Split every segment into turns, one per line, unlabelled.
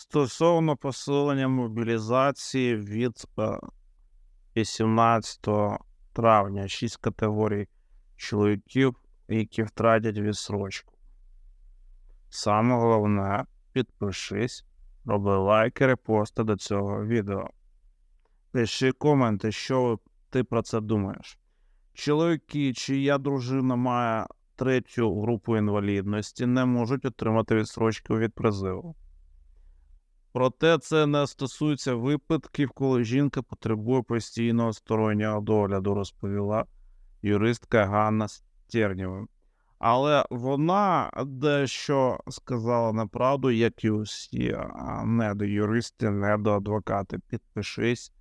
Стосовно посилення мобілізації від е, 18 травня 6 категорій чоловіків, які втратять відсрочку. Саме головне, підпишись, роби лайки, репости до цього відео. Пиши коменти, що ти про це думаєш. Чоловіки, чия дружина має третю групу інвалідності, не можуть отримати відсрочку від призиву. Проте це не стосується випадків, коли жінка потребує постійного стороннього догляду, розповіла юристка Ганна Стернєва. Але вона дещо сказала неправду, як і усі недоюристи, недоадвокати. Підпишись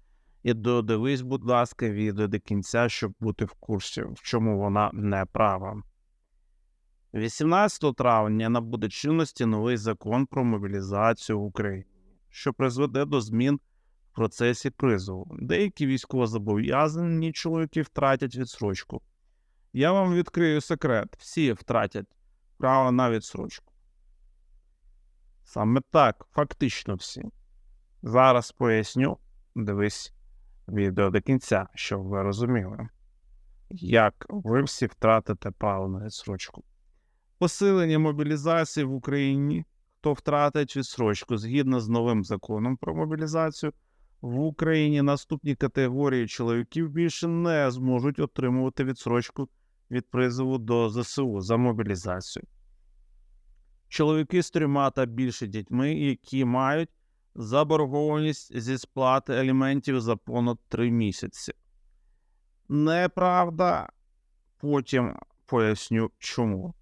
і додивись, будь ласка, відео до кінця, щоб бути в курсі, в чому вона не права. 18 травня набуде чинності новий закон про мобілізацію в Україні, що призведе до змін в процесі призову. Деякі військовозобов'язані чоловіки втратять відсрочку. Я вам відкрию секрет: всі втратять право на відсрочку. Саме так, фактично всі. Зараз поясню, дивись відео до кінця, щоб ви розуміли, як ви всі втратите право на відсрочку. Посилення мобілізації в Україні, хто втратить відсрочку згідно з новим законом про мобілізацію, в Україні наступні категорії чоловіків більше не зможуть отримувати відсрочку від призову до ЗСУ за мобілізацію. Чоловіки з трьома та більше дітьми, які мають заборгованість зі сплати аліментів за понад три місяці. Неправда, потім поясню чому.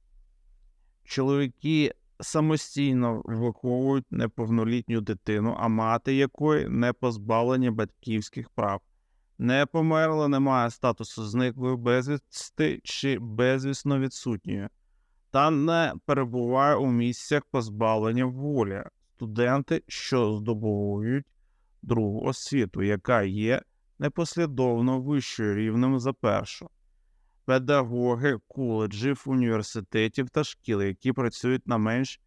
Чоловіки самостійно виховують неповнолітню дитину, а мати якої не позбавлені батьківських прав. Не померла, не має статусу зниклої безвісти чи безвісно відсутньої, та не перебуває у місцях позбавлення волі. Студенти, що здобувають другу освіту, яка є непослідовно вищою рівнем за першу. Педагоги коледжів, університетів та шкіл, які працюють на менш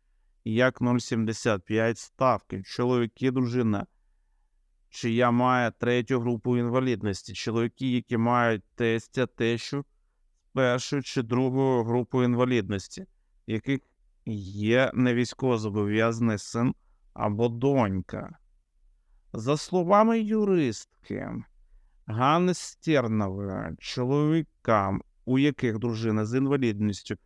як 0,75 ставки, чоловіки, дружина, чия має третю групу інвалідності, чоловіки, які мають тестя, тещу з першою чи другою групою інвалідності, яких є невійськовозобов'язаний син або донька. За словами юристки Ганни Стернової, чоловікам, у яких дружина з інвалідністю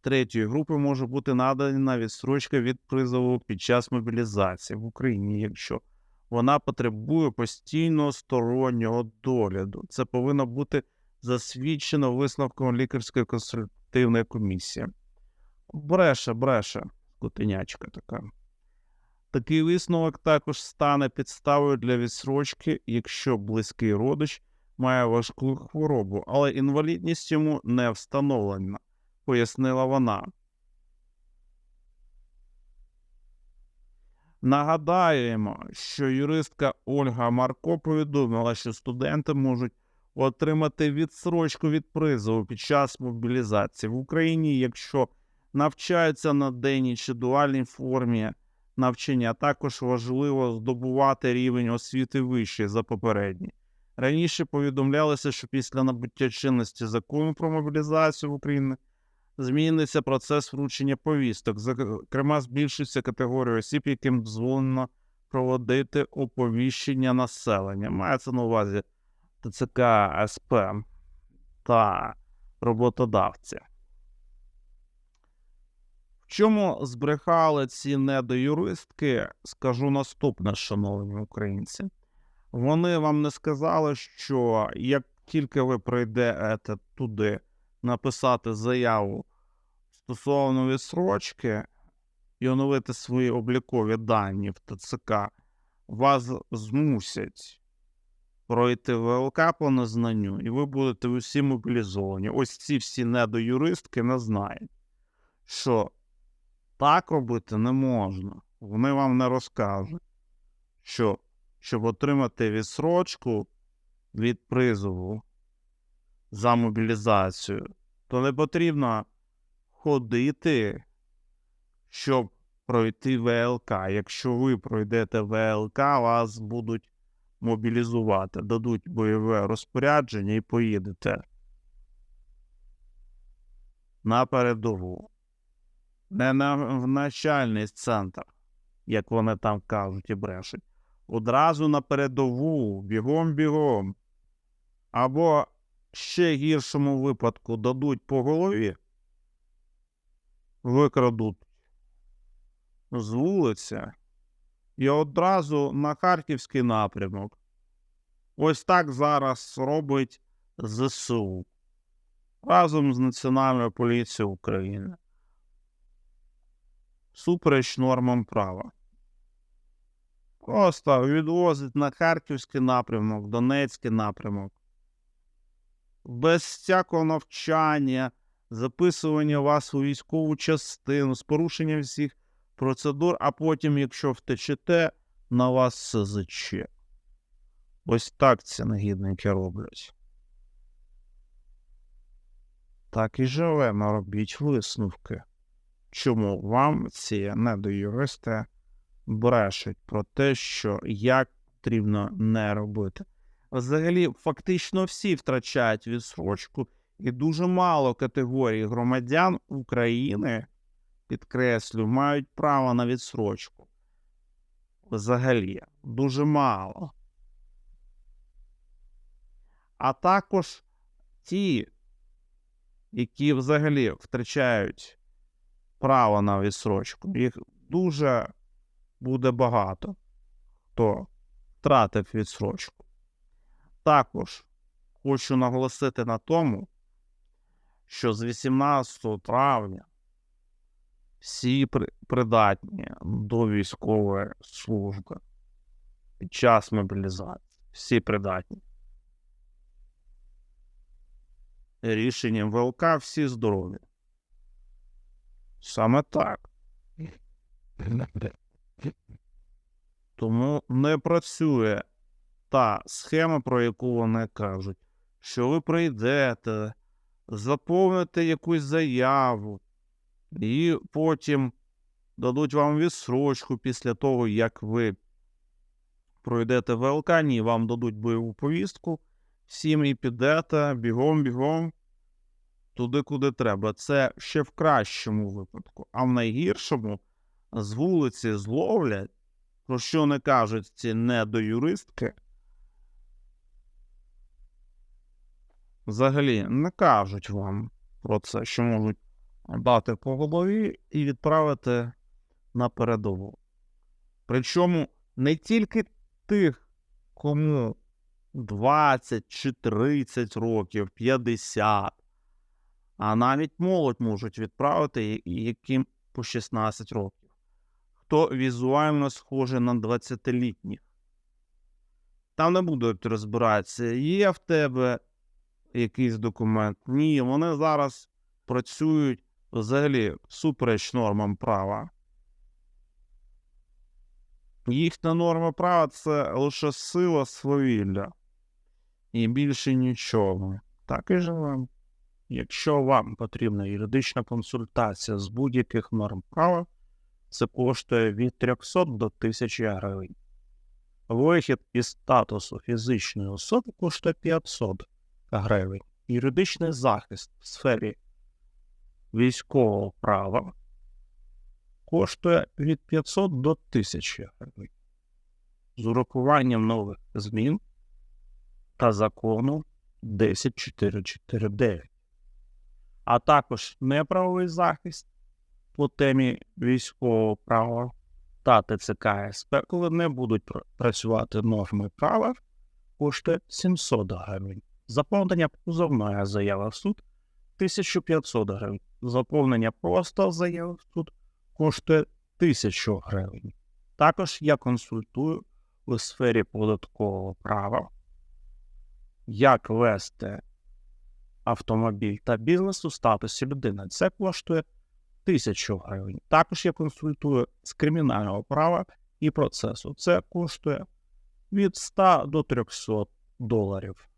третьої групи може бути надана відстрочка від призову під час мобілізації в Україні, якщо вона потребує постійного стороннього догляду. Це повинно бути засвідчено висновком лікарської консультативної комісії. Бреше, бреше, скотинячка така. Такий висновок також стане підставою для відсрочки, якщо близький родич має важку хворобу, але інвалідність йому не встановлена, пояснила вона. Нагадаємо, що юристка Ольга Марко повідомила, що студенти можуть отримати відсрочку від призову під час мобілізації в Україні, якщо навчаються на денній чи дуальній формі навчання, також важливо здобувати рівень освіти вищий за попередній. Раніше повідомлялося, що після набуття чинності закону про мобілізацію в Україні зміниться процес вручення повісток. Зокрема, збільшується категорія осіб, яким дозволено проводити оповіщення населення. Мається на увазі ТЦК СП та роботодавці. В чому збрехали ці недоюристки, скажу наступне, шановні українці. Вони вам не сказали, що як тільки ви прийдете туди написати заяву стосовно відсрочки і оновити свої облікові дані в ТЦК, вас змусять пройти ВЛК по незнанню, і ви будете усі мобілізовані. Ось ці всі недоюристки не знають, що так робити не можна. Вони вам не розкажуть, що щоб отримати відсрочку від призову за мобілізацію, то не потрібно ходити, щоб пройти ВЛК. Якщо ви пройдете ВЛК, вас будуть мобілізувати, дадуть бойове розпорядження і поїдете на передову. Не на в навчальний центр, як вони там кажуть і брешуть. Одразу на передову, бігом-бігом. Або ще гіршому випадку дадуть по голові, викрадуть з вулиці і одразу на Харківський напрямок. Ось так зараз робить ЗСУ разом з Національною поліцією України. Супереч нормам права. Просто відвозить на Харківський напрямок, Донецький напрямок. Без всякого навчання, записування вас у військову частину з порушенням всіх процедур, а потім, якщо втечете, на вас СЗЧ. Ось так ці негідники роблять. Так і живемо, робіть висновки. Чому вам ці недоюристи брешуть про те, що як потрібно не робити? Взагалі, фактично всі втрачають відсрочку, і дуже мало категорій громадян України, підкреслю, мають право на відсрочку. Взагалі, дуже мало. А також ті, які взагалі втрачають право на відсрочку, їх дуже буде багато, хто втратив відсрочку. Також хочу наголосити на тому, що з 18 травня всі придатні до військової служби під час мобілізації. Всі придатні. Рішенням ВЛК всі здорові. Саме так. Тому не працює та схема, про яку вони кажуть, що ви прийдете, заповните якусь заяву, і потім дадуть вам відсрочку після того, як ви пройдете ВЛК, ні, вам дадуть бойову повістку, всім і підете бігом-бігом туди, куди треба. Це ще в кращому випадку, а в найгіршому з вулиці зловлять, про що не кажуть ці недоюристки. Взагалі не кажуть вам про це, що можуть дати по голові і відправити на передову. Причому не тільки тих, кому 20 чи 30 років, 50, а навіть молодь можуть відправити, яким по 16 років. Хто візуально схожий на 20-літніх. Там не будуть розбиратися, є в тебе якийсь документ. Ні, вони зараз працюють взагалі супереч нормам права. Їхня норма права це лише сила свавілля. І більше нічого. Так і живемо. Якщо вам потрібна юридична консультація з будь-яких норм права, це коштує від 300 до 1000 гривень. Вихід із статусу фізичної особи коштує 500 гривень. Юридичний захист в сфері військового права коштує від 500 до 1000 гривень. З урахуванням нових змін та закону 10449 а також неправовий захист по темі військового права та ТЦК СП, коли не будуть працювати норми права, коштує 700 гривень. Заповнення позовної заяви в суд 1500 гривень. Заповнення просто заяви в суд коштує 1000 гривень. Також я консультую у сфері податкового права, як вести автомобіль та бізнес у статусі людини. Це коштує 1000 гривень. Також я консультую з кримінального права і процесу. Це коштує від 100 до 300 доларів.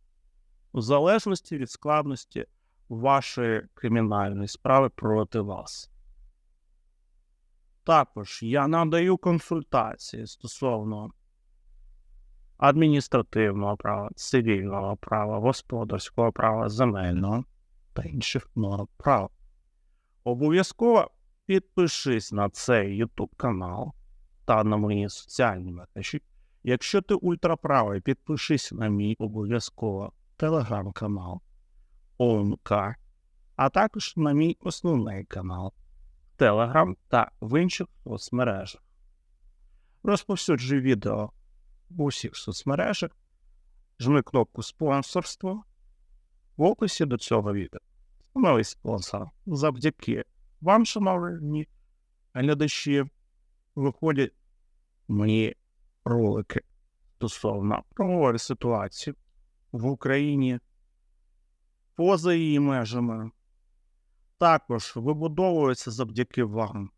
В залежності від складності вашої кримінальної справи проти вас. Також я надаю консультації стосовно адміністративного права, цивільного права, господарського права, земельного та інших норм права. Обов'язково підпишись на цей YouTube канал та на мої соціальні мережі. Якщо ти ультраправий, підпишись на мій обов'язково телеграм-канал ОМК, а також на мій основний канал Телеграм та в інших соцмережах. Розповсюджуй відео в усіх соцмережах, жми кнопку спонсорство в описі до цього відео. Становись спонсором. Завдяки вам, шановні глядачі, виходять мої ролики стосовно правової ситуації в Україні поза її межами. Також вибудовується завдяки вам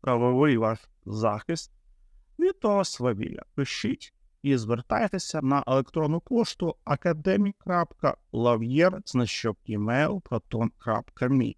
правовий ваш захист від того свавілля. Пишіть і звертайтеся на електронну пошту academic.lavyer.email.proton.me